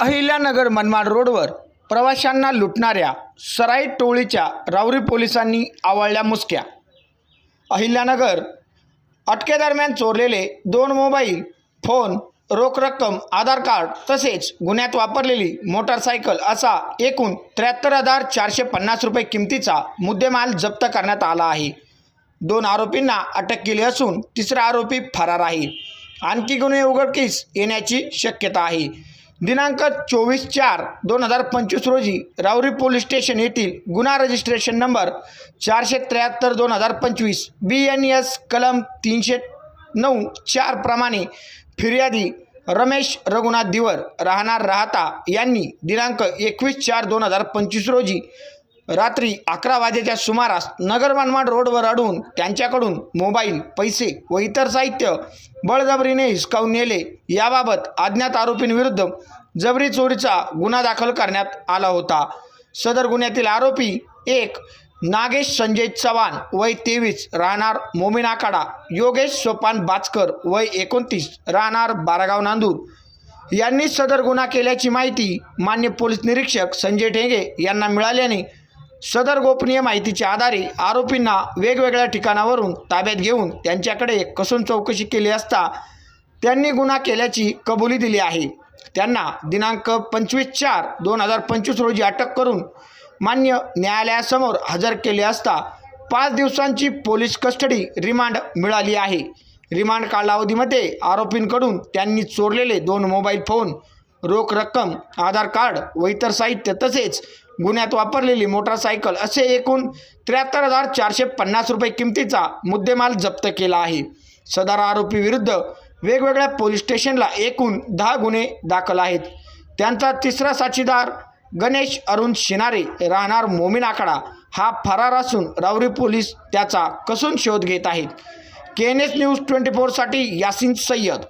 अहिल्यानगर मनमाड रोडवर प्रवाशांना लुटणाऱ्या सराई टोळीच्या रावरी पोलिसांनी आवळल्या मुसक्या. अहिल्यानगर अटकेदरम्यान चोरलेले दोन मोबाईल फोन रोख रक्कम आधार कार्ड तसेच गुन्ह्यात वापरलेली मोटारसायकल असा एकूण त्र्याहत्तर हजार चारशे पन्नास रुपये किमतीचा मुद्देमाल जप्त करण्यात आला आहे. दोन आरोपींना अटक केली असून तिसरा आरोपी फरार आहे. आणखी गुन्हे उघडकीस येण्याची शक्यता आहे. दिनांक चोवीस चार दोन हजार पंचवीस रोजी रावरी पोलीस स्टेशन येथील गुन्हा रजिस्ट्रेशन नंबर चारशे त्र्याहत्तर दोन हजार पंचवीस बी एन एस कलम तीनशे नऊ चार प्रमाणे फिर्यादी रमेश रघुनाथ दिवर राहणार राहता यांनी दिनांक एकवीस चार दोन हजार पंचवीस रोजी रात्री अकरा वाजेच्या सुमारास नगर मनमाड रोडवर अडून त्यांच्याकडून मोबाईल पैसे व इतर साहित्य बळजबरीने हिसकावून नेले. याबाबत अज्ञात आरोपींविरुद्ध जबरी चोरीचा गुन्हा दाखल करण्यात आला होता. सदर गुन्ह्यातील आरोपी एक नागेश संजय चव्हाण वय तेवीस राहणार मोमीन आखाडा योगेश सोपान बाचकर वय एकोणतीस राहणार बारागाव नांदूर. यांनी सदर गुन्हा केल्याची माहिती मान्य पोलीस निरीक्षक संजय ठेंगे यांना मिळाल्याने सदर गोपनीय माहितीच्या आधारे आरोपींना वेगवेगळ्या ठिकाणावरून ताब्यात घेऊन त्यांच्याकडे कसून चौकशी केली असता त्यांनी गुन्हा केल्याची कबुली दिली आहे. त्यांना दिनांक पंचवीस चार दोन हजार पंचवीस रोजी अटक करून मान्य न्यायालयासमोर हजर केले असता पाच दिवसांची पोलीस कस्टडी रिमांड मिळाली आहे. रिमांड कालावधीमध्ये आरोपींकडून त्यांनी चोरलेले दोन मोबाईल फोन रोख रक्कम आधार कार्ड व इतर साहित्य तसेच गुन्ह्यात वापरलेली मोटारसायकल असे एकूण त्र्याहत्तर हजार चारशे पन्नास रुपये किमतीचा मुद्देमाल जप्त केला आहे. सदर आरोपी विरुद्ध वेगवेगळ्या पोलीस स्टेशनला एकूण दहा गुन्हे दाखल आहेत. त्यांचा तिसरा साक्षीदार गणेश अरुण शिनारे राहणार मोमीन आकडा हा फरार असून रावरी पोलीस त्याचा कसून शोध घेत आहेत. K N S news twenty फोरसाठी Yasin Syed